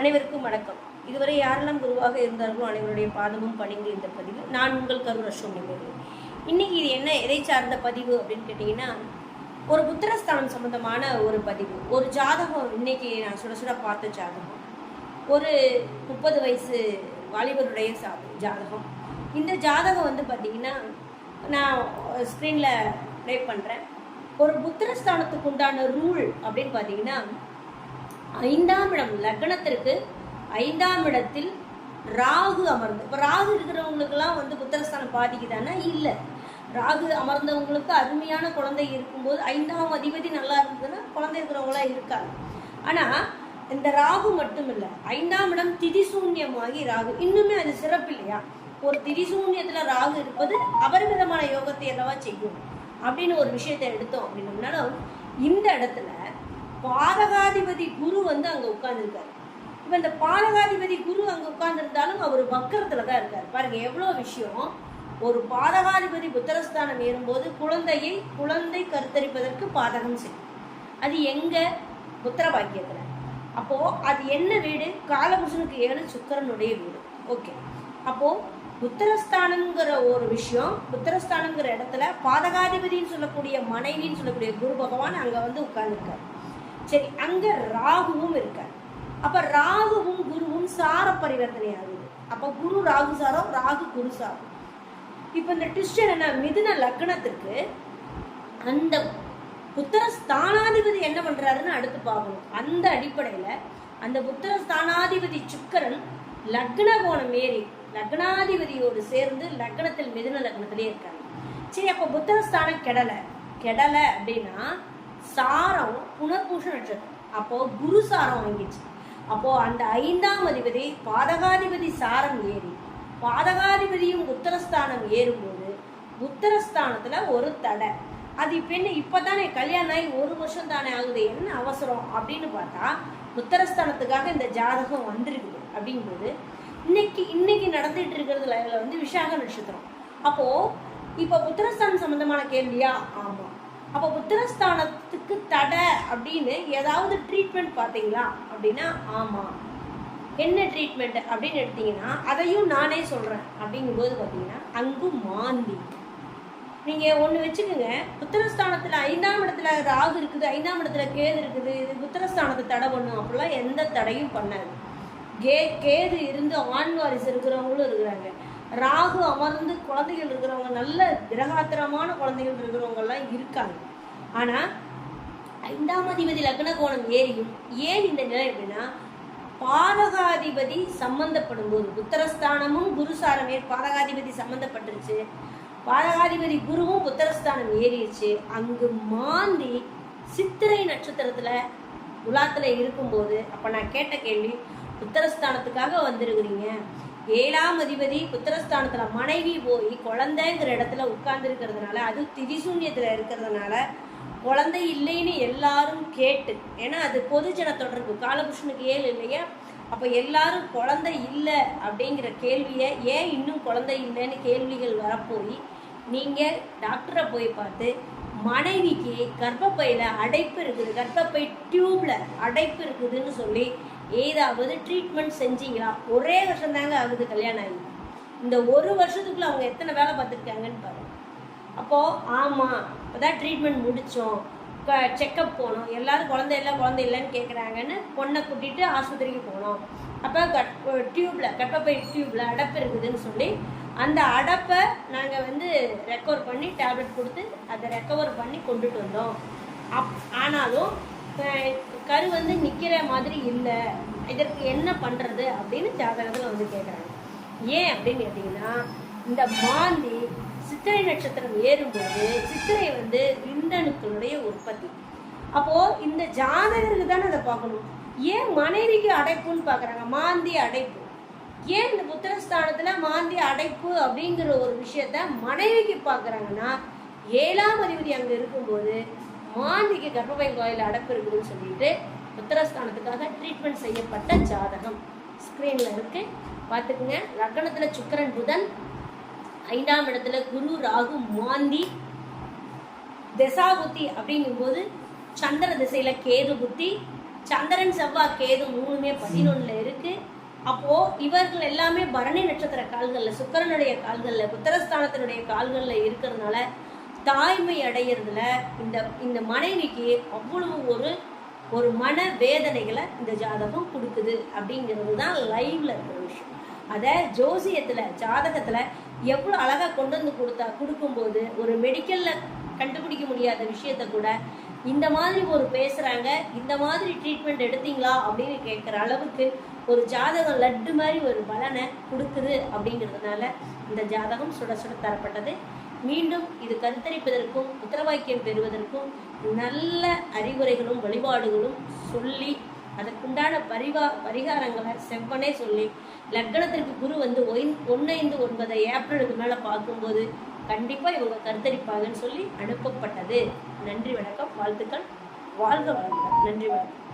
அனைவருக்கும் வணக்கம். இதுவரை யாரெல்லாம் குருவாக இருந்தார்களோ அனைவருடைய பாதமும் பணிந்து இந்த பதிவு. நான் உங்கள் கரு அஸ்வமி இன்னைக்கு இது என்ன? எதை சார்ந்த பதிவு அப்படின்னு கேட்டிங்கன்னா ஒரு புத்திரஸ்தானம் சம்பந்தமான ஒரு பதிவு. ஒரு ஜாதகம் இன்னைக்கு நான் சுட சுட பார்த்த ஜாதகம். ஒரு முப்பது வயசு வாலிபருடைய சா ஜாதகம். இந்த ஜாதகம் வந்து பார்த்தீங்கன்னா நான் ஸ்க்ரீனில் ப்ளே பண்ணுறேன் ஒரு புத்திரஸ்தானத்துக்கு உண்டான ரூல் அப்படின்னு பார்த்தீங்கன்னா ஐந்தாம் இடம் லக்னத்திற்கு ஐந்தாம் இடத்தில் ராகு அமர்ந்து. இப்போ ராகு இருக்கிறவங்களுக்கெல்லாம் வந்து புத்திரஸ்தானம் பாதிக்குதானா இல்லை. ராகு அமர்ந்தவங்களுக்கு அருமையான குழந்தை இருக்கும்போது ஐந்தாம் அதிபதி நல்லா இருந்ததுன்னா குழந்தை இருக்கிறவங்களாம் இருக்காங்க. ஆனால் இந்த ராகு மட்டும் இல்லை ஐந்தாம் இடம் திதிசூன்யமாகி ராகு. இன்னுமே அது சிறப்பு இல்லையா? ஒரு திரிசூன்யத்தில் ராகு இருப்பது அபரிமிதமான யோகத்தை என்னவா செய்யும்? அப்படின்னு ஒரு விஷயத்தை எடுத்தோம் அப்படின்னோம்னாலும் இந்த இடத்துல பாதகாதிபதி குரு வந்து அங்கே உட்கார்ந்துருக்காரு. இப்போ இந்த பாதகாதிபதி குரு அங்கே உட்கார்ந்துருந்தாலும் அவர் வக்கரத்தில் தான் இருக்கார். பாருங்க எவ்வளோ விஷயம். ஒரு பாதகாதிபதி புத்திரஸ்தானம் ஏறும்போது குழந்தையை குழந்தை கருத்தரிப்பதற்கு பாதகம் செய்யும். அது எங்கே? புத்திர பாக்கியத்தில் அப்போ அது என்ன வீடு? காலபுருஷனுக்கு ஏழு சுக்கரனுடைய வீடு. ஓகே. அப்போது புத்திரஸ்தானங்கிற ஒரு விஷயம் புத்திரஸ்தானங்கிற இடத்துல பாதகாதிபதின்னு சொல்லக்கூடிய மனைவின்னு சொல்லக்கூடிய குரு பகவான் அங்கே வந்து உட்கார்ந்துருக்காரு. சரி அங்க ராகுவும் இருக்கார். அப்ப ராகுவும் குருவும் சார பரிவர்த்தனை ஆகுது. அப்ப குரு ராகு சாரம் ராகு குரு சாரம். இப்ப இந்த டிஸ்டன் என்ன மிதுன லக்னத்திற்கு அந்த புத்திர ஸ்தானாதிபதி என்ன பண்றாருன்னு அடுத்து பார்க்கணும். அந்த அடிப்படையில அந்த புத்திர ஸ்தானாதிபதி சுக்கரன் லக்ன கோணம் ஏறி லக்னாதிபதியோடு சேர்ந்து லக்னத்தில் மிதுன லக்னத்திலே இருக்காங்க. சரி அப்போ புத்திரஸ்தானம் கெடலை. கெடலை அப்படின்னா சாரம் புனர்பூஷ நட்சத்திரம் அப்போ குரு சாரம் வாங்கிச்சு அப்போ அந்த ஐந்தாம் அதிபதி பாதகாதிபதி சாரம் ஏறி பாதகாதிபதியும் உத்தரஸ்தானம் ஏறும்போது உத்தரஸ்தானத்துல ஒரு தடை. அது இப்போ என்ன இப்போதானே கல்யாணம் ஆகி ஒரு வருஷம் தானே ஆகுது என்ன அவசரம் அப்படின்னு பார்த்தா உத்தரஸ்தானத்துக்காக இந்த ஜாதகம் வந்திருக்குது அப்படிங்கும்போது இன்னைக்கு இன்னைக்கு நடந்துட்டு இருக்கிறதுல இதில் வந்து விஷாக நட்சத்திரம். அப்போ இப்போ உத்தரஸ்தானம் சம்பந்தமான கேள்வியா? ஆமா. அப்போ புத்திரஸ்தானத்துக்கு தடை அப்படின்னு ஏதாவது ட்ரீட்மெண்ட் பார்த்தீங்களா? அப்படின்னா ஆமாம் என்ன ட்ரீட்மெண்ட் அப்படின்னு எடுத்தீங்கன்னா அதையும் நானே சொல்கிறேன் அப்படிங்கும்போது பார்த்தீங்கன்னா அங்கு மாந்தி. நீங்கள் ஒன்று வச்சுக்கோங்க. புத்திரஸ்தானத்துல ஐந்தாம் இடத்துல ராகு இருக்குது ஐந்தாம் இடத்துல கேது இருக்குது இது புத்திரஸ்தானத்தை தடை பண்ணும். அப்படிலாம் எந்த தடையும் பண்ணாது. கே கேது இருந்து ஆண் வாரிசு இருக்கிறவங்களும் இருக்கிறாங்க. ராகு அமர்ந்து குழந்தைகள் இருக்கிறவங்க நல்ல கிரகாத்திரமான குழந்தைகள் இருக்கிறவங்கெல்லாம் இருக்காங்க. ஆனால் ஐந்தாம் அதிபதி லக்ன கோணம் ஏறியும் ஏன் இந்த நிலை அப்படின்னா பாதகாதிபதி சம்பந்தப்படும் போது புத்திரஸ்தானமும் குருசாரமே பாதகாதிபதி சம்பந்தப்பட்டுருச்சு. பாதகாதிபதி குருவும் புத்திரஸ்தானம் ஏறிடுச்சு அங்கு மாந்தி சித்திரை நட்சத்திரத்தில் உலாத்தில் இருக்கும்போது அப்போ நான் கேட்ட கேள்வி புத்திரஸ்தானத்துக்காக வந்திருக்கிறீங்க. ஏழாம் அதிபதி புத்திரஸ்தானத்துல மனைவி போய் குழந்தைங்கிற இடத்துல உட்கார்ந்துருக்கிறதுனால அது திதிசூன்யத்துல இருக்கிறதுனால குழந்தை இல்லைன்னு எல்லாரும் கேட்டு ஏன்னா அது பொதுஜன தொடர்பு காலபுருஷனுக்கு ஏழு இல்லையா? அப்ப எல்லாரும் குழந்தை இல்லை அப்படிங்கிற கேள்வியை ஏன் இன்னும் குழந்தை இல்லைன்னு கேள்விகள் வரப்போய் நீங்க டாக்டரை போய் பார்த்து மனைவிக்கு கர்ப்பப்பையில அடைப்பு இருக்குது கர்ப்பப்பை டியூப்ல அடைப்பு இருக்குதுன்னு சொல்லி ஏதாவது ட்ரீட்மெண்ட் செஞ்சீங்களா? ஒரே வருஷம் தாங்க ஆகுது கல்யாணம் ஆகி. இந்த ஒரு வருஷத்துக்குள்ள அவங்க எத்தனை வேலை பார்த்துருக்காங்கன்னு பாருங்க. அப்போ ஆமாம் இப்பதான் ட்ரீட்மெண்ட் முடிச்சோம். செக்கப் போனோம். எல்லாரும் குழந்தை இல்லை குழந்தை இல்லைன்னு கேட்குறாங்கன்னு பொண்ணை கூட்டிட்டு ஆஸ்பத்திரிக்கு போனோம். அப்போ கட் டியூப்ல கட்டப்பை டியூப்ல அடப்பு இருக்குதுன்னு சொல்லி அந்த அடப்பை நாங்கள் வந்து ரெக்கவர் பண்ணி டேப்லெட் கொடுத்து அதை ரெக்கவர் பண்ணி கொண்டுட்டு வந்தோம். அப் ஆனாலும் கரு வந்து நிற்கிற மாதிரி இல்லை இதற்கு என்ன பண்ணுறது அப்படின்னு ஜாதகத்தில் வந்து கேட்குறாங்க ஏன் அப்படின்னு கேட்டிங்கன்னா இந்த மாந்தி சித்திரை நட்சத்திரம் ஏறும்போது சித்திரை வந்து விந்தணுக்களுடைய உற்பத்தி. அப்போது இந்த ஜாதகருக்கு தானே அதை பார்க்கணும். ஏன் மனைவிக்கு அடைப்புன்னு பார்க்குறாங்க? மாந்தி அடைப்பு. ஏன் இந்த புத்திரஸ்தானத்தில் மாந்தி அடைப்பு அப்படிங்கிற ஒரு விஷயத்த மனைவிக்கு பார்க்குறாங்கன்னா ஏழாம் அதிபதி அங்கே இருக்கும்போது மாந்திக்கு கர்ப்பப்பை கோயில் அடப்பு இருக்குதுன்னு சொல்லிட்டு உத்தரஸ்தானத்துக்காக ட்ரீட்மெண்ட் செய்யப்பட்ட ஜாதகம். ஸ்க்ரீன்ல இருக்கு. பார்த்துக்குங்க. லக்னத்துல சுக்கரன் புதன். ஐந்தாம் இடத்துல குரு ராகு மாந்தி. திசா புத்தி அப்படிங்கும்போது சந்திர திசையில கேது புத்தி. சந்திரன் செவ்வாய் கேது மூணுமே பதினொன்னுல இருக்கு. அப்போ இவர்கள் எல்லாமே பரணி நட்சத்திர கால்கள்ல சுக்கிரனுடைய கால்கள்ல புத்திரஸ்தானத்தினுடைய கால்கள்ல இருக்கிறதுனால தாய்மை அடையிறதுல இந்த இந்த மனைவிக்கு அவ்வளவு ஒரு ஒரு மன வேதனைகளை இந்த ஜாதகம் கொடுக்குது அப்படிங்கிறது தான் லைவ்ல இருக்கிற விஷயம். அதை ஜோசியத்தில் ஜாதகத்தில் எவ்வளோ அழகாக கொண்டு வந்து கொடுத்தா கொடுக்கும்போது ஒரு மெடிக்கலில் கண்டுபிடிக்க முடியாத விஷயத்த கூட இந்த மாதிரி ஒரு பேசுகிறாங்க இந்த மாதிரி ட்ரீட்மெண்ட் எடுத்தீங்களா அப்படின்னு கேட்குற அளவுக்கு ஒரு ஜாதகம் லட்டு மாதிரி ஒரு பலனை கொடுக்குது அப்படிங்கிறதுனால இந்த ஜாதகம் சுட சுட தரப்பட்டது. மீண்டும் இது கருத்தரிப்பதற்கும் உத்தரவாக்கியம் பெறுவதற்கும் நல்ல அறிவுரைகளும் வழிபாடுகளும் சொல்லி அதற்குண்டான பரிவா பரிகாரங்களை செவ்வனே சொல்லி லக்னத்திற்கு குரு வந்து ஒன்னைந்து ஒன்பது ஏப்ரலுக்கு மேலே பார்க்கும்போது கண்டிப்பாக இவங்க கருத்தரிப்பாங்கன்னு சொல்லி அனுப்பப்பட்டது. நன்றி வணக்கம் வாழ்த்துக்கள். வாழ்க வளமுடன். நன்றி வணக்கம்.